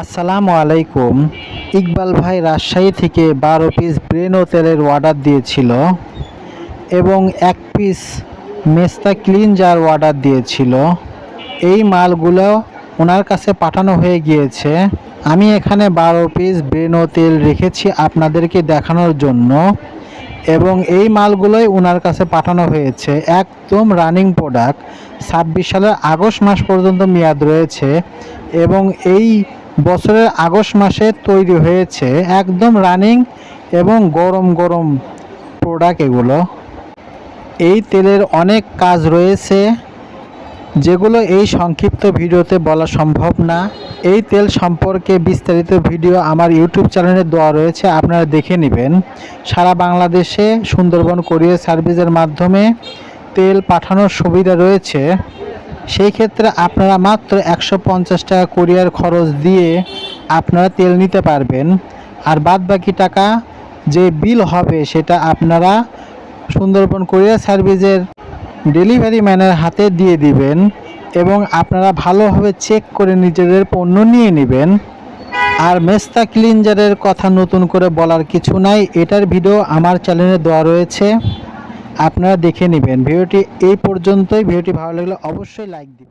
আসসালামু আলাইকুম। ইকবাল ভাই রাজশাহী থেকে বারো পিস ব্রেন ও তেলের অর্ডার দিয়েছিল এবং এক পিস মেস্তা ক্লিনজার অর্ডার দিয়েছিল। এই মালগুলো ওনার কাছে পাঠানো হয়ে গিয়েছে। আমি এখানে বারো পিস ব্রেন ও তেল রেখেছি আপনাদেরকে দেখানোর জন্য এবং এই মালগুলোই ওনার কাছে পাঠানো হয়েছে। একদম রানিং প্রোডাক্ট ছাব্বিশ সালের আগস্ট মাস পর্যন্ত মেয়াদ রয়েছে এবং এই বছরের আগস্ট মাসে তৈরি হয়েছে একদম রানিং এবং গরম গরম প্রোডাক্ট এগুলো। এই তেলের অনেক কাজ রয়েছে, যেগুলো এই সংক্ষিপ্ত ভিডিওতে বলা সম্ভব না। এই তেল সম্পর্কে বিস্তারিত ভিডিও আমার ইউটিউব চ্যানেলে দেওয়া রয়েছে, আপনারা দেখে নেবেন। সারা বাংলাদেশে সুন্দরবন কোরিয়ার সার্ভিসের মাধ্যমে তেল পাঠানোর সুবিধা রয়েছে। সেই ক্ষেত্রে আপনারা মাত্র একশো পঞ্চাশ টাকা কোরিয়ার খরচ দিয়ে আপনারা তেল নিতে পারবেন। আর বাদ বাকি টাকা যে বিল হবে সেটা আপনারা সুন্দরবন কোরিয়ার সার্ভিসের ডেলিভারি ম্যানের হাতে দিয়ে দিবেন এবং আপনারা ভালোভাবে চেক করে নিজেদের পণ্য নিয়ে নেবেন। আর মেস্তা ক্লিনজারের কথা নতুন করে বলার কিছু নাই, এটার ভিডিও আমার চ্যানেলে দেওয়া রয়েছে। আপনারা দেখে নেবেন। ভিডিওটি এই পর্যন্তই। ভিডিওটি ভালো লাগলে অবশ্যই লাইক দিবেন।